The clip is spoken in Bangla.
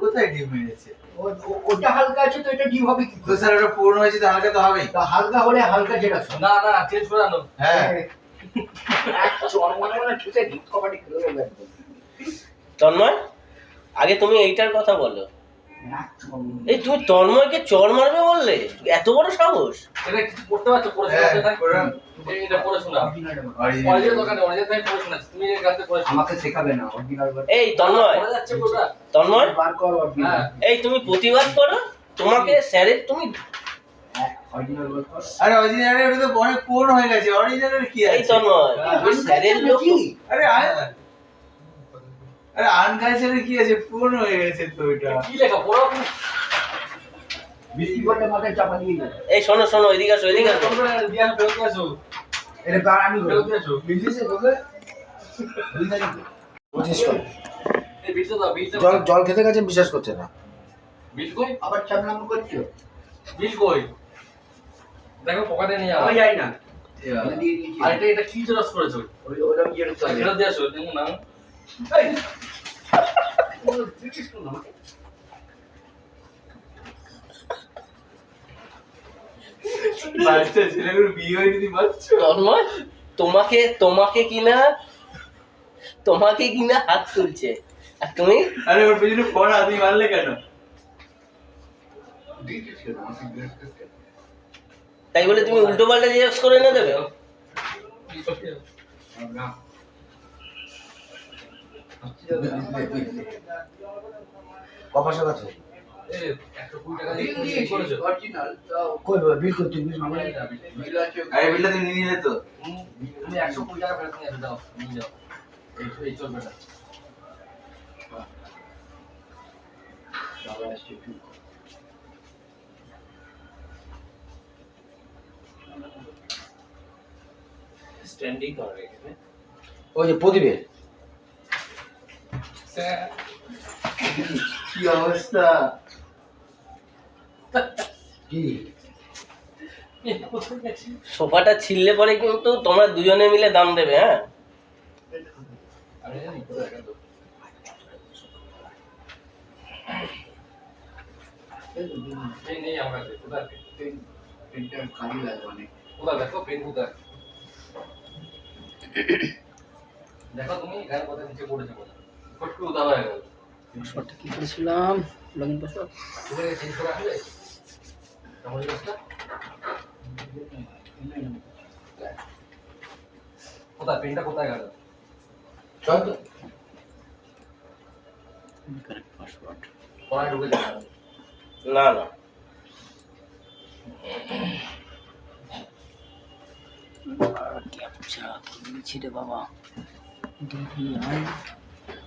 কোথায় মেরেছে ও- ও- ওটা হালকা আছে তো এটা ডিপ হবে কি তো স্যার ওটা পুরনো হয়েছে তো হালকা তো হবেই। তো হালকা হলে হালকা যেটা না না চেঞ্জ করানো হ্যাঁ। এক চড়মানো না ঠুসে ডিপ কবাডি খেলে যাবে একদম। তন্ময় আগে তুমি এইটার কথা বলো। এই তুমি তন্ময়কে চড় মারবে বললে? এত বড় সাহস? এটা কিছু করতে পারছ? পড়ে হ্যাঁ, এটা পড়ে শোনা। অরিজিনাল দোকানে অরিজিনাল তাই পড়ে শোনা তুমি এই গানটা পড়ে আমাকে শেখাবে না অরিজিনাল এই তন্ময়। পড়ে যাচ্ছে পুরোটা তন্ময়? বার কর হ্যাঁ। এই তুমি প্রতিবাদ করো। তোমাকে স্যারের তুমি অরিজিনাল বার আরে অরিজিনালের ওটা তো অনেক পুরনো হয়ে গেছে। অরিজিনালের কি এই আছে? তন্ময়। তুমি স্যারের লোক। আরে আ- আরে কি আছে? পুরনো হয়ে গেছে তো এটা কি লেখা? পড়ো বৃষ্টি পড়লে মাথায় চাপা দিয়ে এই শোনো শোনো এদিকে আসো এদিকে আসো। দিয়া ফেরত দিয়ে আসো। এটা কার আমি ফেরত আসো। বিজনেসে পঁচিশ করে। জল জল খেতে গেছে বিশ্বাস করছে না। বিল কই? আবার করছ? বিল কই? দেখো পকেটে নিয়ে আমি যাই না। আর এটা কি জেরক্স করেছ? ওই ওরকম ইয়ে ফেরত দিয়ে আসো দেখুন না। তোমাকে তোমাকে কিনা তোমাকে কিনা হাত তুলছে। আর তুমি? আরে ওর পেছনে পড়া তুমি মারলে কেন? তাই বলে তুমি উল্টো পাল্টা জেরক্স করে না দেবে? না। কপাসা আছে? এই 120 টাকা দিয়ে কি করেছ অরিজিনাল কই বিল করতে বিল বিল আছে আরে বিলটা নিয়ে নিলে তো। তুমি 120 টাকা ফেরত নিয়ে দাও নিয়ে যাও। এই এই চলবে না। বাবা আসছে স্ট্যান্ডিং করে এখানে। ওই যে প্রদীপের? কি অবস্থা? কি? সোফাটা ছিললে পরে কিন্তু তোমরা দুজনে মিলে দাম দেবে হ্যাঁ? দেখো তুমি গায়ের কথা নিচে পড়েছে কোথায় পাসওয়ার্ডটা কি করেছিলাম? লগ ইন পাসওয়ার্ড কোথায়? পেনটা কোথায় গেল? চল তো। কারেক্ট পাসওয়ার্ড পড়ায় ঢুকে যাবে। না না। ক্যাপচা কি দিয়েছি রে বাবা? ডিভিআই